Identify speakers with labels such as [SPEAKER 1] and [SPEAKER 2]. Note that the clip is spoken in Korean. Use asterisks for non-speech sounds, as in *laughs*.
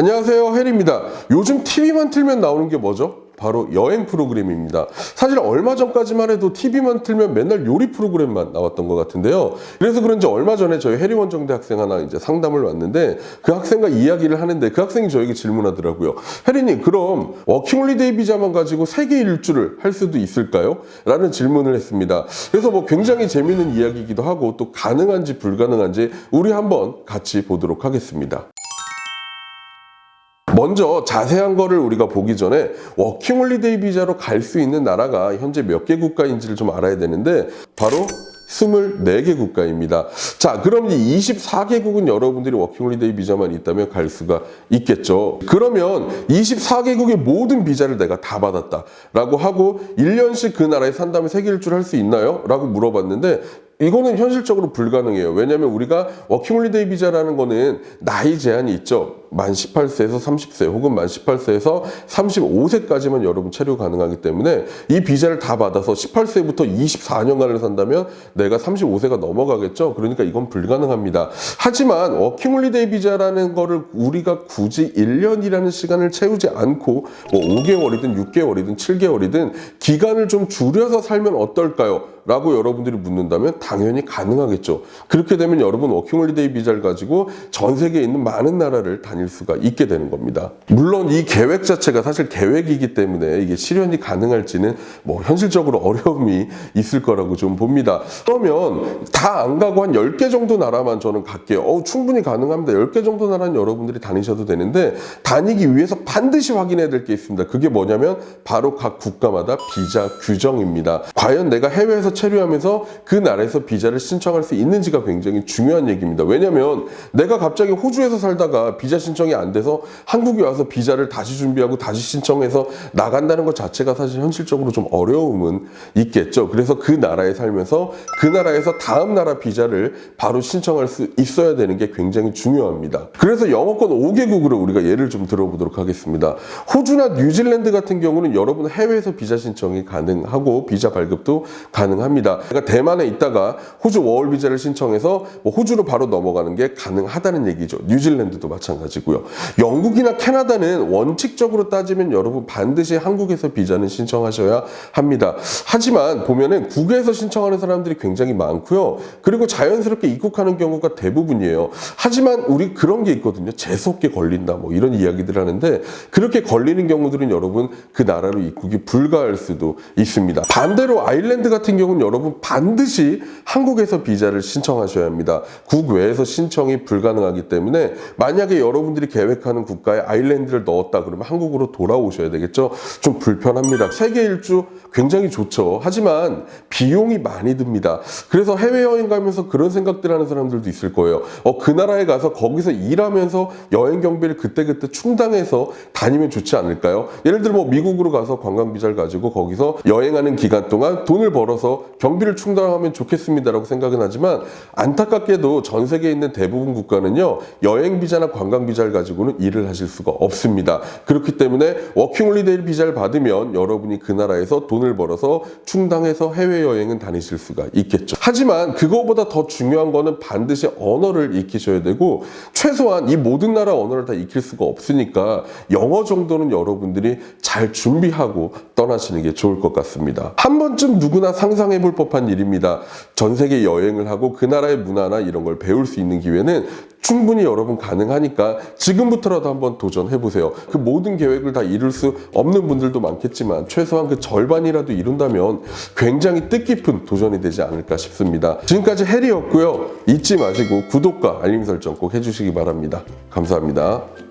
[SPEAKER 1] 안녕하세요 해리입니다 요즘 TV만 틀면 나오는 게 뭐죠? 바로 여행 프로그램입니다. 사실 얼마 전까지만 해도 TV만 틀면 맨날 요리 프로그램만 나왔던 것 같은데요. 그래서 그런지 얼마 전에 저희 해리원정대 학생 하나 이제 상담을 왔는데 그 학생과 이야기를 하는데 그 학생이 저에게 질문하더라고요. 해리님, 그럼 워킹홀리데이 비자만 가지고 세계 일주를 할 수도 있을까요? 라는 질문을 했습니다. 그래서 뭐 굉장히 재밌는 이야기이기도 하고 또 가능한지 불가능한지 우리 한번 같이 보도록 하겠습니다. 먼저 자세한 거를 우리가 보기 전에 워킹홀리데이 비자로 갈 수 있는 나라가 현재 몇 개 국가인지를 좀 알아야 되는데 바로 24개 국가입니다. 자, 그럼 이 24개국은 여러분들이 워킹홀리데이 비자만 있다면 갈 수가 있겠죠. 그러면 24개국의 모든 비자를 내가 다 받았다 라고 하고 1년씩 그 나라에 산다면 세계 일주를 할 수 있나요? 라고 물어봤는데 이거는 현실적으로 불가능해요. 왜냐하면 우리가 워킹홀리데이 비자라는 거는 나이 제한이 있죠. 만 18세에서 30세 혹은 만 18세에서 35세까지만 여러분 체류 가능하기 때문에 이 비자를 다 받아서 18세부터 24년간을 산다면 내가 35세가 넘어가겠죠. 그러니까 이건 불가능합니다. 하지만 워킹홀리데이 비자라는 거를 우리가 굳이 1년이라는 시간을 채우지 않고 뭐 5개월이든 6개월이든 7개월이든 기간을 좀 줄여서 살면 어떨까요? 라고 여러분들이 묻는다면 당연히 가능하겠죠. 그렇게 되면 여러분 워킹홀리데이 비자를 가지고 전 세계에 있는 많은 나라를 다닐 수가 있게 되는 겁니다. 물론 이 계획 자체가 사실 계획이기 때문에 이게 실현이 가능할지는 뭐 현실적으로 *laughs* 어려움이 있을 거라고 좀 봅니다. 그러면 다 안 가고 한 10개 정도 나라만 저는 갈게요. 어, 충분히 가능합니다. 10개 정도 나라는 여러분들이 다니셔도 되는데 다니기 위해서 반드시 확인해야 될 게 있습니다. 그게 뭐냐면 바로 각 국가마다 비자 규정입니다. 과연 내가 해외에서 체류하면서 그 나라에서 비자를 신청할 수 있는지가 굉장히 중요한 얘기입니다. 왜냐면 내가 갑자기 호주에서 살다가 비자 신청이 안 돼서 한국에 와서 비자를 다시 준비하고 다시 신청해서 나간다는 것 자체가 사실 현실적으로 좀 어려움은 있겠죠. 그래서 그 나라에 살면서 그 나라에서 다음 나라 비자를 바로 신청할 수 있어야 되는 게 굉장히 중요합니다. 그래서 영어권 5개국으로 우리가 예를 좀 들어보도록 하겠습니다. 호주나 뉴질랜드 같은 경우는 여러분 해외에서 비자 신청이 가능하고 비자 발급도 가능합니다. 내가 대만에 있다가 호주 워홀 비자를 신청해서 뭐 호주로 바로 넘어가는 게 가능하다는 얘기죠. 뉴질랜드도 마찬가지고요. 영국이나 캐나다는 원칙적으로 따지면 여러분 반드시 한국에서 비자는 신청하셔야 합니다. 하지만 보면은 국외에서 신청하는 사람들이 굉장히 많고요. 그리고 자연스럽게 입국하는 경우가 대부분이에요. 하지만 우리 그런 게 있거든요. 재수없게 걸린다 뭐 이런 이야기들 하는데 그렇게 걸리는 경우들은 여러분 그 나라로 입국이 불가할 수도 있습니다. 반대로 아일랜드 같은 경우 는 여러분 반드시 한국에서 비자를 신청하셔야 합니다. 국외에서 신청이 불가능하기 때문에 만약에 여러분들이 계획하는 국가에 아일랜드를 넣었다 그러면 한국으로 돌아오셔야 되겠죠. 좀 불편합니다. 세계 일주 굉장히 좋죠. 하지만 비용이 많이 듭니다. 그래서 해외여행 가면서 그런 생각들 하는 사람들도 있을 거예요. 어, 그 나라에 가서 거기서 일하면서 여행 경비를 그때그때 충당해서 다니면 좋지 않을까요? 예를 들어 뭐 미국으로 가서 관광 비자를 가지고 거기서 여행하는 기간 동안 돈을 벌어서 경비를 충당하면 좋겠습니다라고 생각은 하지만 안타깝게도 전 세계에 있는 대부분 국가는요 여행 비자나 관광 비자를 가지고는 일을 하실 수가 없습니다. 그렇기 때문에 워킹홀리데이 비자를 받으면 여러분이 그 나라에서 돈을 벌어서 충당해서 해외 여행은 다니실 수가 있겠죠. 하지만 그거보다 더 중요한 거는 반드시 언어를 익히셔야 되고 최소한 이 모든 나라 언어를 다 익힐 수가 없으니까 영어 정도는 여러분들이 잘 준비하고 떠나시는 게 좋을 것 같습니다. 한 번쯤 누구나 상상해 볼 법한 일입니다. 전 세계 여행을 하고 그 나라의 문화나 이런 걸 배울 수 있는 기회는 충분히 여러분 가능하니까 지금부터라도 한번 도전해 보세요. 그 모든 계획을 다 이룰 수 없는 분들도 많겠지만 최소한 그 절반이라도 이룬다면 굉장히 뜻깊은 도전이 되지 않을까 싶습니다. 지금까지 해리였고요. 잊지 마시고 구독과 알림 설정 꼭 해주시기 바랍니다. 감사합니다.